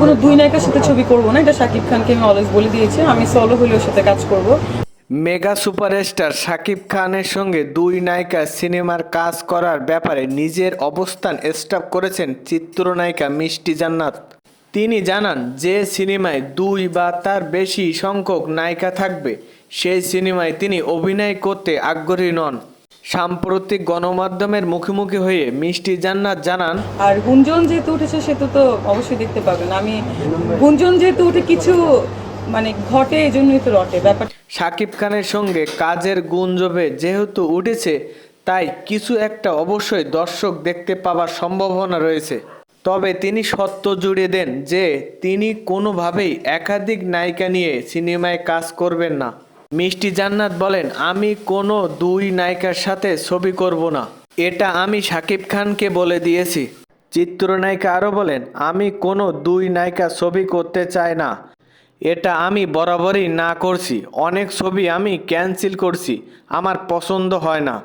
কোনো দুই নায়িকার সাথে ছবি করব না, এটা শাকিব খানকে আমি অলওয়েজ বলে দিয়েছি, আমি সলো হলে ওর সাথে কাজ করব। মেগা সুপারস্টার শাকিব খানের সঙ্গে দুই নায়িকা সিনেমার কাজ করার ব্যাপারে নিজের অবস্থান স্টাপ করেছেন চিত্রনায়িকা মিষ্টি জান্নাত। তিনি জানান, যে সিনেমায় দুই বা তার বেশি সংখ্যক নায়িকা থাকবে, সেই সিনেমায় তিনি অভিনয় করতে আগ্রহী নন। সাম্প্রতিক গণমাধ্যমের মুখোমুখি হয়ে মিষ্টি জান্নাত জানান আর গুঞ্জন যেহেতু উঠেছে সেহেতু তো অবশ্যই দেখতে পাবেন। আমি গুঞ্জন যেহেতু উঠে কিছু মানে ঘটে এই জন্যই তো রটে। ব্যাপার শাকিব খানের সঙ্গে কাজের গুঞ্জবে যেহেতু উঠেছে তাই কিছু একটা অবশ্যই দর্শক দেখতে পাওয়ার সম্ভাবনা রয়েছে। তবে তিনি সত্য জুড়ে দেন যে তিনি কোনোভাবেই একাধিক নায়িকা নিয়ে সিনেমায় কাজ করবেন না। মিষ্টি জান্নাত বলেন, আমি কোনো দুই নায়িকার সাথে ছবি করব না। এটা আমি সাকিব খানকে বলে দিয়েছি। চিত্রনায়িকা আরও বলেন, আমি কোনো দুই নায়িকা ছবি করতে চাই না। এটা আমি বরাবরই না করছি। অনেক ছবি আমি ক্যান্সেল করছি। আমার পছন্দ হয় না।